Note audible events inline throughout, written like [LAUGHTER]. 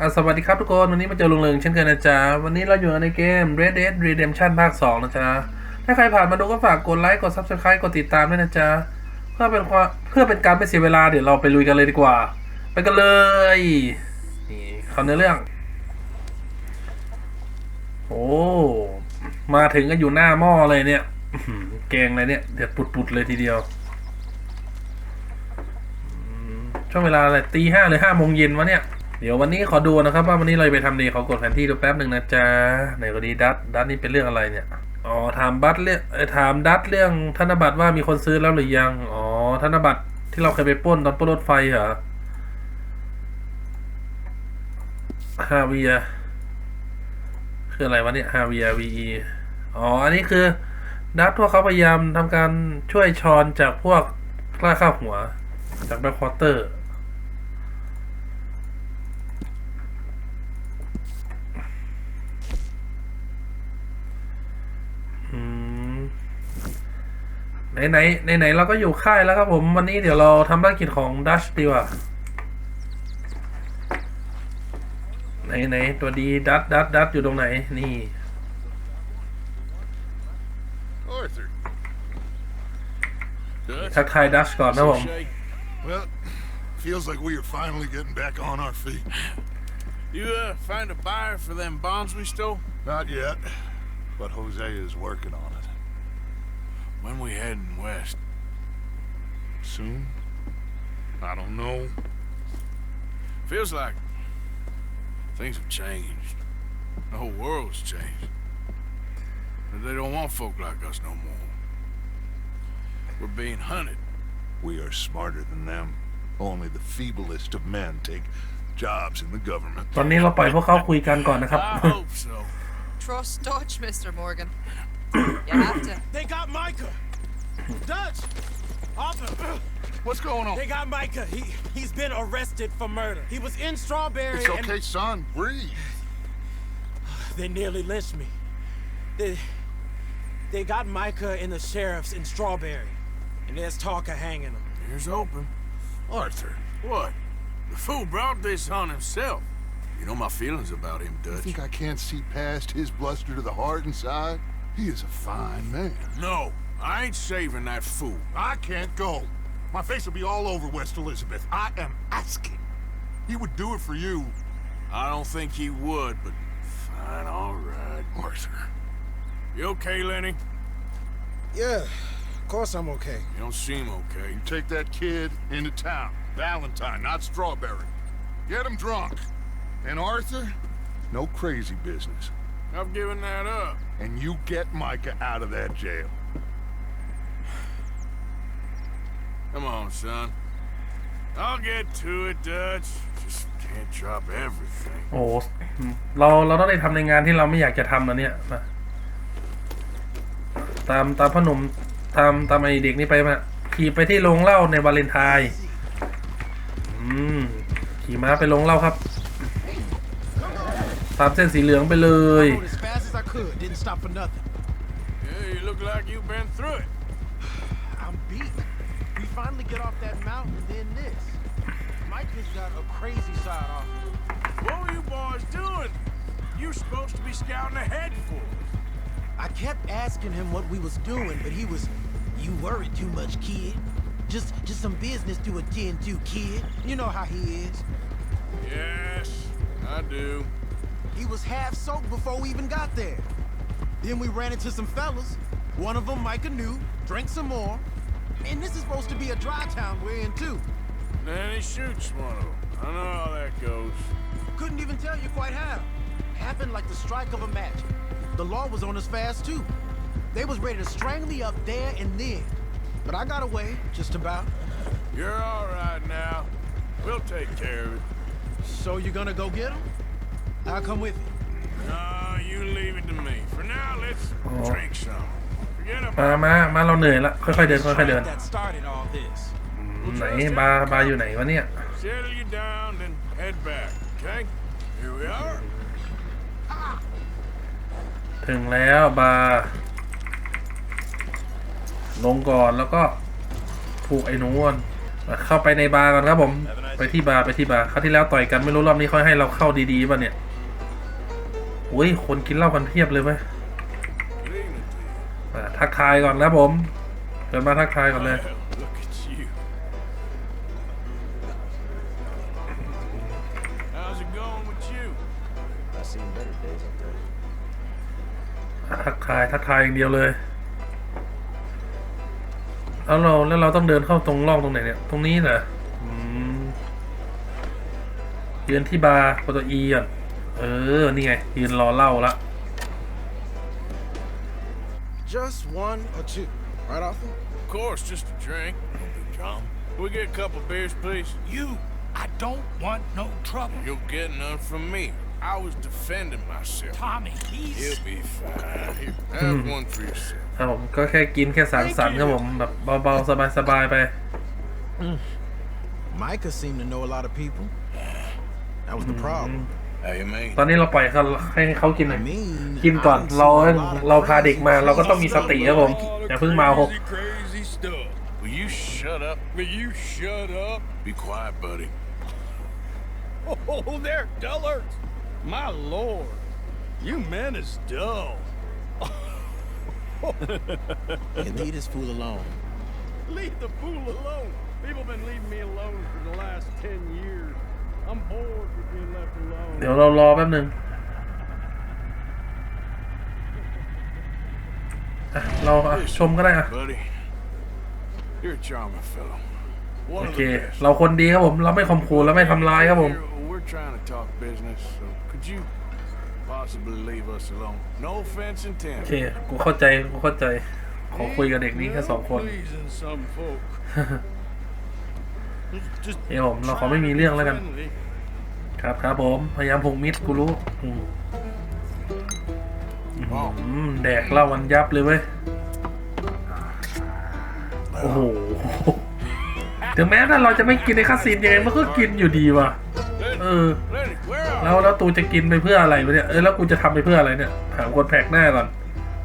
อะสวัสดีครับทุกคน วันนี้มาเจอลุงเริงเช่นเคยนะจ๊ะ วันนี้เราอยู่ในเกม Red Dead Redemption ภาค 2 นะจ๊ะ ถ้าใครผ่านมาดูก็ฝากกดไลค์ กด Subscribe กดติดตามด้วยนะจ๊ะ เพื่อเป็นความเพื่อเป็นการไม่เสียเวลาเดี๋ยวเราไปลุยกันเลยดีกว่า ไปกันเลย นี่เขาเนื้อเรื่อง โอ้ มาถึงก็อยู่หน้าหม้อเลยเนี่ยแกงอะไรเนี่ย เดือดปุดๆเลยทีเดียวช่วงเวลาอะไรตีห้าหรือห้าโมงเย็นวะเนี่ย เดี๋ยววันนี้ขอดูนะครับว่าวันนี้เราไปทำดีขอกดแผนที่ดูแป๊บหนึ่งนะจ๊ะไหนก็ดีดัตดัตนี่เป็นเรื่องอะไรเนี่ยอ๋อถามบัตเรื่องถามดัตเรื่องธนบัตรว่ามีคนซื้อแล้วหรือยังอ๋อธนบัตรที่เราเคยไปป้นตอนป้นรถไฟเหรอฮาเวียคืออะไรวะเนี่ยฮาเวียวีอ๋ออันนี้คือดัตพวกเขาพยายามทำการช่วยชอนจากพวกล่าข้าหัวจากแบ็คควอเตอร์ อืม ไหนไหนไหนไหนเราก็อยู่ค่ายแล้วครับผมวันนี้เดี๋ยวเราทำภารกิจของดัชดีกว่าไหนไหนตัวดีดัตดัตดัตอยู่ตรงไหนนี่ Arthur. ทักทายดัชก่อนนะผม Shay, Well, feels like we are finally getting back on our feet. You uh, find a buyer for them bonds we stole? Not yet, but Jose is working on it. When we heading west? Soon? I don't know. Feels like things have changed. The whole world's changed. And they don't want folk like us no more. We're being hunted. We are smarter than them. Only the feeblest of men take jobs in the government. ตอนนี้เราปล่อยพวกเขาคุยกันก่อนนะครับ I hope so. Trust Dutch, Mr. Morgan. You have to. They got Micah. Dutch. Arthur. What's going on? They got Micah. He he's been arrested for murder. He was in Strawberry. It's and okay, son. Breathe. They nearly lynched me. They they got Micah and the sheriffs in Strawberry, and there's talk of hanging him. Here's open. Arthur, What? The fool brought this on himself. You know my feelings about him, Dutch. you Dutch. think I can't see past his bluster to the heart inside? He is a fine man. No, I ain't saving that fool. I can't go. My face will be all over West Elizabeth. I am asking. He would do it for you, I don't think he would, but fine, all right. Arthur. You okay, Lenny? Yeah, of course I'm okay. You don't seem okay. You take that kid into town. Valentine, not Strawberry. Get him drunk. And Arthur, no crazy business. I've given that up. And you get Micah out of that jail. Come on, son. I'll get to it, Dutch. Just can't drop everything. โอ้โหเราเราต้องได้ทำในงานที่เราไม่อยากจะทำนะเนี่ยมาตามตามพ่อหนุ่มตามตามไอเด็กนี่ไปมาขี่ไปที่โรงเหล้าในวาเลนไทน์อืมขี่ม้าไปโรงเหล้าครับ ตามเส้นสีเหลืองไปเลย I rode as fast as I could. Didn't stop for nothing. Yeah, you look like you've been through it. [SIGHS] I'm beat. We finally get off that mountain, then this. Micah's got a crazy side off. What were you boys doing? You're supposed to be scouting ahead for us. I kept asking him what we was doing, but he was, you worry too much, kid. Just, just some business to attend to, kid. You know how he is. Yes, I do. He was half soaked before we even got there. Then we ran into some fellas. One of them Micah knew, drank some more. And this is supposed to be a dry town we're in too. Then he shoots one of them. I know how that goes. Couldn't even tell you quite how. Happened like the strike of a match. The law was on us fast too. They was ready to strangle me up there and then. But I got away, just about. You're all right now. We'll take care of it. So you're gonna go get him? I'll come with you. No, you leave it to me. For now, let's Oh. drink some. Forget มา about มามาเราเหนื่อยละค่อยๆเดินค่อยๆเดิน That started all this. ไหนบาร์บาร์อยู่ไหนวะเนี่ย Settle you down, then head back, okay? Here we are. ถึงแล้วบาร์ลงก่อนแล้วก็ผูกไอ้หนูก่อนเข้าไปในบาร์ก่อนครับผม Have a nice ไปที่บาร์ไปที่บาร์คราวที่แล้วต่อยกันไม่รู้รอบนี้เขาให้เราเข้าดีๆป่ะเนี่ย โอ้ย คนกินเหล้ากันเพียบเลยไหมทักทายก่อนนะผมเดินมาทักทายก่อนเลยทักทายทักทายอย่างเดียวเลย แล้วเราแล้วเราต้องเดินเข้าตรงร่องตรงไหนเนี่ย ตรงนี้เหรออืมยืนที่บาร์กดตัวอีอะ เออ นี่ไง ยืนรอเหล่าละ Just one or two, right, Arthur? Of course, just a drink. No big problem. Can we get a couple beers, please? You, I don't want no trouble. You'll get none from me. I was defending myself. Tommy, he's. He'll be fine. Here, have one for yourself. ครับผมก็แค่กินแค่สังสรรค์ครับผมแบบเบาๆสบายๆไป Micah seemed to know a lot of people. That was the problem. How you mean? ตอนนี้เราปล่อยเขาให้เขากินหน่อย I mean, กินก่อน I done เรา seen a lot of เราพา crazy เด็กมาเราก็ต้องมีส stuff. ติครับผมอย่าเพิ่งเมา Crazy, crazy stuff. Will you shut up? Will you shut up? Be quiet, buddy. Oh, they're dullards. My lord. You men is dull. And leave this fool alone. Leave the fool alone. People been leaving me alone for the last ten years. I'm bored with being left alone. เดี๋ยวเรารอแป๊บหนึ่งอะเราอะชมก็ได้อะ Buddy, you're a charming fellow. โอ One of เค the best. เราคนดีครับผม เราไม่ข่มขู่เราไม่ทำร้ายครับผม We're, we're trying to talk business, so could you possibly leave us alone? No offense โอ intended. เค กูเข้าใจ กูเข้าใจ ขอคุยกับเด็กนี้แค่สองคน Pleasing some folk. Just เดี๋ยวผมเราขอไม่มีเรื่องแล้วกัน friendly. ครับครับผม พยายามผูกมิตรกูรู้อืมอืมแดกเหล้าวันยับเลยเว้ย โอ้โห ถึงแม้ถ้าเราจะไม่กินในคาสินยังไงมันก็กินอยู่ดีว่ะ Lenny, เออ Lenny, where are แล้วแล้วตูจะกินไปเพื่ออะไรวะเนี่ย เออแล้วกูจะทำไปเพื่ออะไรเนี่ย ถามคนแปลกหน้าก่อน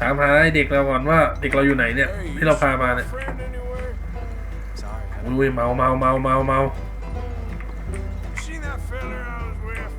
ถามหาไอ้เด็กเราก่อนว่าเด็กเราอยู่ไหนเนี่ย you? ที่เราพามาเนี่ย อุ้ยเมาเมาเมาเมาเมา See that fella I was with?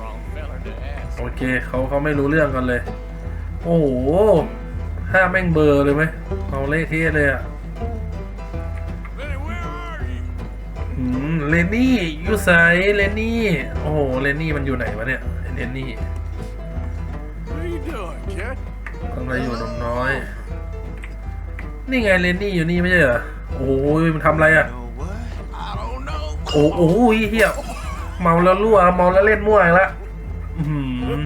wrong fella to ask. โอเคเขาเขาไม่รู้เรื่องกันเลย โอ้โหห้าแม่งเบอร์เลยไหมเอาเละเทะเลยอะ Lenny, where are you? อืมเลนนี่ยูไซเลนนี่ โอ้โหเลนนี่มันอยู่ไหนวะเนี่ยเลนนี่ What are you doing, kid? ทำอะไรอยู่หนมน้อย นี่ไงเลนนี่อยู่นี่ไม่ใช่เหรอ โอ้ยมันทำอะไรอะ You know what? I don't know. โอ้โหเฮียเมาแล้วรั่วเมาแล้วเล่นมั่วอีกละอื้อหือ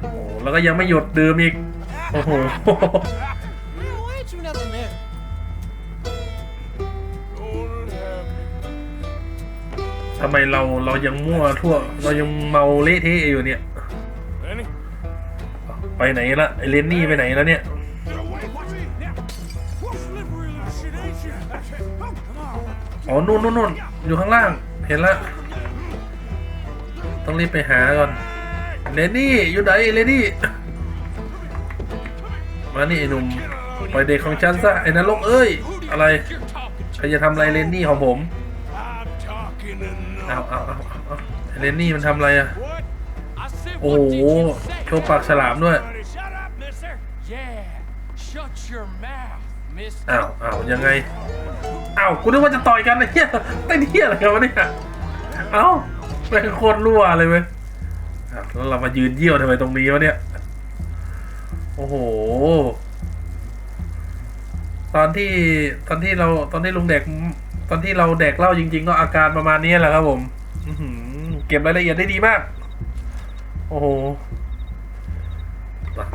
โอ้โหแล้วก็ยังไม่หยุดดื่มอีก โอ้โห Man, why ain't you never married? Ordered happy. ทำไมเราเรายังมั่วทั่ว เรายังเมาเละเทะอยู่เนี่ย Lenny? ไปไหนละไอเลนนี่ไปไหนแล้วเนี่ย อ๋อนู่นนู่นนู่นอยู่ข้างล่าง เห็นละต้องรีบไปหาก่อนเลนนี่อยู่ไหนเลนนี่มานี่ไอ้หนุ่มปล่อยเด็กของฉันซะไอ้นรกเอ้ย อะไรใครจะทำอะไรเลนนี่ของผมเอาเอาเอาเอาเลนนี่มันทำอะไรอะโอ้โหโชว์ปากฉลามด้วย Yeah, shut your mouth. อ้าวอ้าวยังไงอ้าวกูนึกว่าจะต่อยกันไอ้เหี้ยเต้เหี้ยอะไรกันวะเนี่ยเอ้าเป็นโคตรรั่วเลยเว้ยแล้วเรามายืนเยี่ยวทำไมตรงนี้วะเนี่ย โอ้โห ตอนที่ตอนที่เราตอนที่ลุงแดกตอนที่เราแดกเหล้าจริง ๆ ก็อาการประมาณนี้แหละครับผมเก็บรายละเอียดได้ดีมาก โอ้โห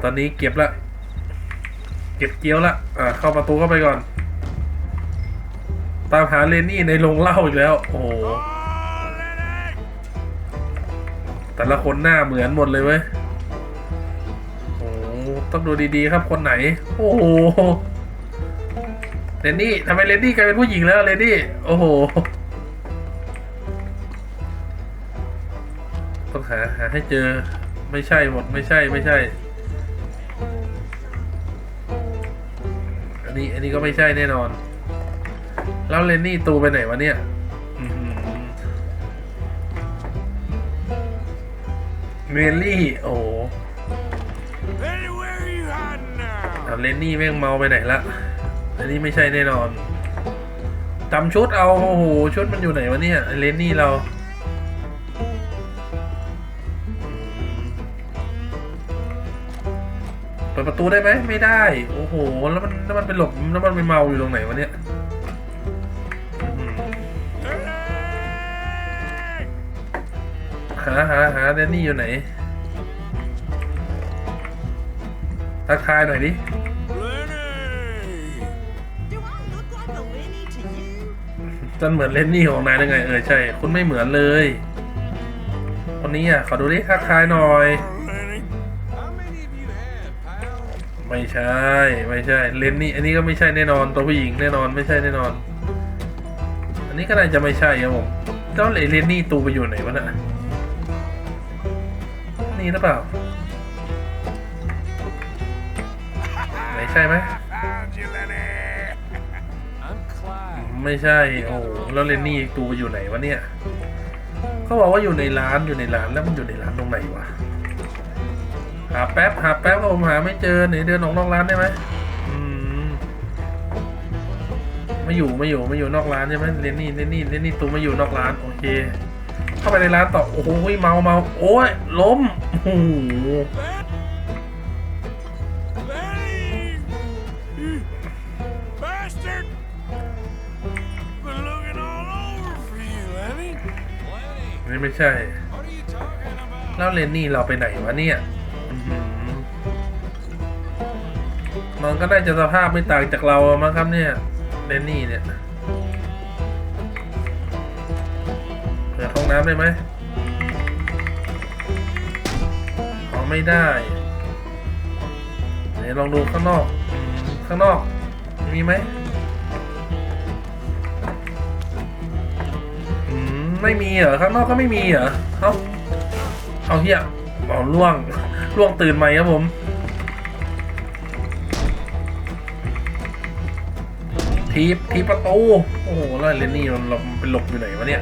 ตอนนี้เก็บละ เก็บเกี๊ยวละอ่าเข้าประตูเข้าไปก่อน ตามหาเลนนี่ในโรงเหล้าอีกแล้ว โอ้โหแต่ละคนหน้าเหมือนหมดเลยเว้ยโอ้โหต้องดูดีๆครับคนไหน โอ้โหเลนนี่ทำไมเลนนี่กลายเป็นผู้หญิงแล้วเลนนี่โอ้โหต้องหาหาให้เจอไม่ใช่หมดไม่ใช่ไม่ใช่ นี้ อันนี้ก็ไม่ใช่แน่นอน แล้วเลนนี่ตูไปไหนวะเนี่ยเมลลี่ โอ้เลนนี่แม่งเมาไปไหนละ อันนี้ไม่ใช่แน่นอนจำชุดเอา โอ้โห ชุดมันอยู่ไหนวะเนี่ย เลนนี่เรา ปิดประตูได้ไหมไม่ได้ โอ้โห แล้วมันแล้วมันไปหลบแล้วมันไปเมาอยู่ตรงไหนวะเนี่ยอืม Lenny! หาหาหาเลนนี่อยู่ไหน ทักทายหน่อยดิ Lenny! Do I look like a Lenny to you? จนเหมือนเลนนี่ของนายได้ไง เออใช่ คุณไม่เหมือนเลย คนนี้อะ ขอดูดิทักทายหน่อย ไม่ใช่ ไม่ใช่ เลนนี่ อันนี้ก็ไม่ใช่แน่นอน ตัวผู้หญิงแน่นอน ไม่ใช่แน่นอน อันนี้ก็น่าจะไม่ใช่ครับผมเจ้าเลนนี่ตูไปอยู่ไหนวะน่ะนี่หรือเปล่าไหนใช่ไหมไม่ใช่ โอ้แล้วเลนนี่ตูไปอยู่ไหนวะเนี่ย เขาบอกว่าอยู่ในร้านอยู่ในร้านแล้วมันอยู่ในร้านตรงไหนวะาแป๊บหาแป๊บผมหาไม่เจอไหนเดินออกนอกร้านได้ไหมอืมไม่อยู่ไม่อยู่ไม่อยู่นอกร้านใช่ไหมเลนนี่เลนนี่เลนนี่ตูไม่อยู่นอกร้านโอเค เข้าไปในร้านต่อโอ้โหเมาเมาโอ้ยล้มโอ้โห Lenny! You bastard! Been looking all over for you, Lenny. Lenny, นี่ไม่ใช่ what are you talking about? แล้วเลนนี่เราไปไหนวะเนี่ย มันก็ได้จะสภาพไม่ต่างจากเราอมั้งครับเนี่ยเลนนี่เนี่ยเปิดห้องน้ำได้ไหมอ๋อไม่ได้ไหนลองดูข้างนอก ข้างนอก มีไหมอืมไม่มีเหรอ ข้างนอกก็ไม่มีเหรอ เอ้า เอาเฮียเอาล่วงล่วงตื่นใหม่ครับผม ทีบทีบประตู โอ้โหแล้วเลนนี่มันเราไปหลบอยู่ไหนวะเนี่ย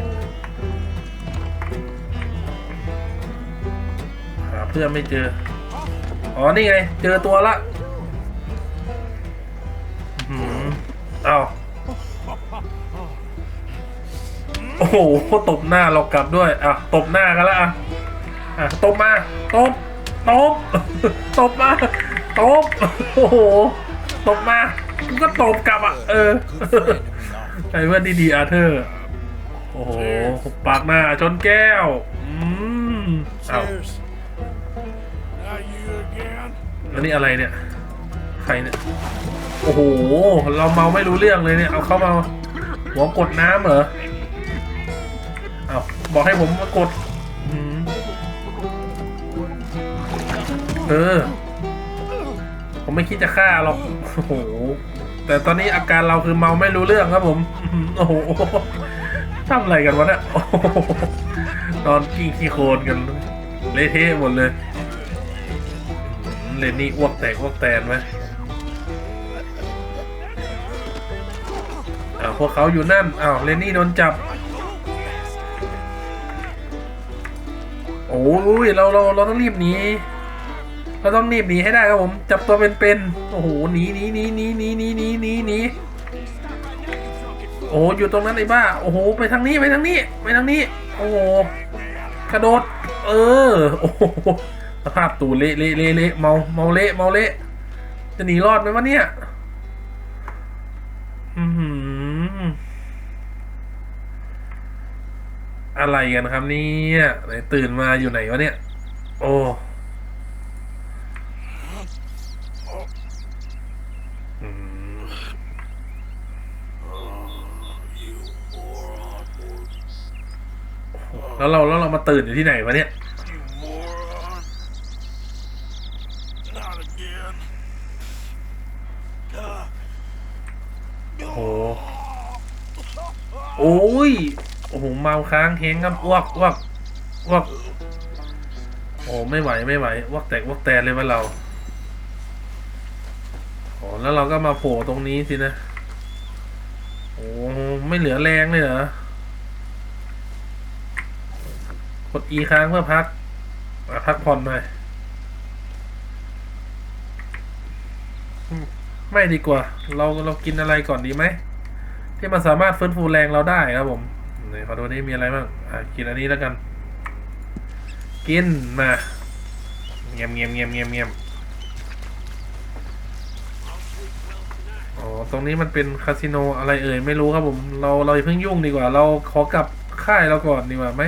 หาเพื่อนไม่เจอ อ๋อ นี่ไง เจอตัวละอือหือเอาโอ้โห ตบหน้าเรากลับด้วย อะ ตบหน้ากันล้วอะ อะ ตบมา ตบ ตบ ตบมา ตบ โอ้โห ตบมา ก็ตบกลับอะ เออไอ้เพื่อนดีๆอาเธอร์ โอ้โห ปากหน้าชนแก้ว อืมอ้าว Cheers. Not you again? แล้วนี่อะไรเนี่ย ใครเนี่ย โอ้โห เราเมาไม่รู้เรื่องเลยเนี่ย เอาเข้ามา หัวกดน้ำเหรอ เอาบอกให้ผมมากดอืมเออ ผมไม่คิดจะฆ่าหรอก โอ้โห แต่ตอนนี้อาการเราคือเมาไม่รู้เรื่องครับผม โอ้โหทำอะไรกันวะเนี่ยนอนกิ้งขี้โคลนกันเละเทะหมดเลยเลนนี่อ้วกแตกอ้วกแตนไหมอ้าพวกเขาอยู่นั่นอ้าวเลนนี่โดนจับ โอ้ยเราเราเราต้องรีบหนี เราต้องรีบหนีให้ได้ครับผม จับตัวเป็นๆ โอ้โห หนีหนีหนีหนีหนีหนีหนีหนีหนีโอ้โห อยู่ตรงนั้นไอ้บ้า โอ้โห ไปทางนี้ ไปทางนี้ ไปทางนี้ โอ้โห กระโดด เออ โอ้โห สภาพตูเละเละเละเละเมา เมาเละเมาเละ จะหนีรอดไหมวะเนี่ย อือหือะไรกันครับเนี่ยไหนตื่นมาอยู่ไหนวะเนี่ย โอ้ แล้วเราแล้วเรามาตื่นอยู่ที่ไหนวะเนี่ยโอ้โหโอ้ยโอ้โหเมาค้างเฮงครับอ้วกอ้วกอ้วกโอ้ไม่ไหวไม่ไหวอ้วกแตกอ้วกแตนเลยว่าเราโอ้แล้วเราก็มาโผล่ตรงนี้สินะ โอ้ไม่เหลือแรงเลยเหรอ ก ด E ค้างเพื่อพักพักผ่อนหน่อย ไม่ดีกว่า เราเรากินอะไรก่อนดีไหม ที่มันสามารถฟื้นฟูแรงเราได้ครับผมนี่ขอดูนี่มีอะไรบ้างอะกินอันนี้แล้วกัน กินมาเงียบเงียบเงียบเงียบเงียบอ๋อ ตรงนี้มันเป็นคาสิโนอะไรเอ่ยไม่รู้ครับผม เราเราเพิ่งยุ่งดีกว่า เราขอกลับค่ายเราก่อนดีกว่าไหม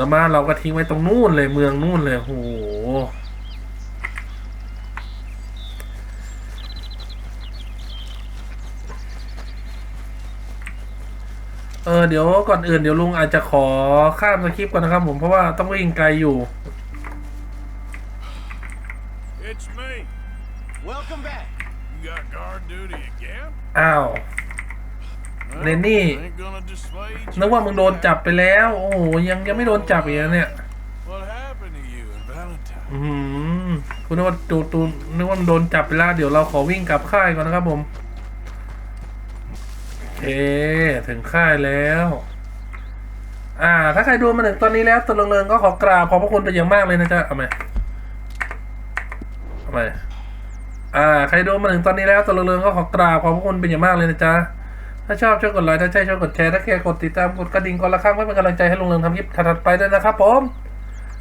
แล้วมาเราก็ทิ้งไว้ตรงนู่นเลยเมืองนู่นเลยโหเออเดี๋ยวก่อนอื่นเดี๋ยวลุงอาจจะขอข้ามสคริปต์ก่อนนะครับผมเพราะว่าต้องวิ่งไกลอยู่ It's me. Welcome back. You got guard duty again? อ้าว Well, Lenny. Ain't gonna dissuade you นึกว่ามึงโดนจับไปแล้ว โอ้โหยังยังไม่โดนจับอีกเนี่ยอืมคุณนึกว่าตูตูนึกว่ามันโดนจับไปแล้วเดี๋ยวเราขอวิ่งกลับค่ายก่อนนะครับผมโอเคถึงค่ายแล้ว อ่า ถ้าใครดูมาถึงตอนนี้แล้วตัวเริงก็ขอกราบขอบพระคุณเป็นอย่างมากเลยนะจ๊ะเอาไหมเอาไหมอ่า ใครดูมาถึงตอนนี้แล้วตัวเริงก็ขอกราบขอบพระคุณเป็นอย่างมากเลยนะจ๊ะ ถ้าชอบช่วยกดไลค์ถ้าใช่ช่วยกดแชร์ถ้าแค่กดติดตามกดกระดิ่งกดละครั้งเพื่อเป็นกำลังใจให้ลุงเรืองทำคลิปถัดๆไปด้วยนะครับผม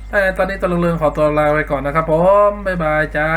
แต่ตอนนี้ตัวเรืองขอตัวลาไปก่อนนะครับผมบ๊ายบายจ้า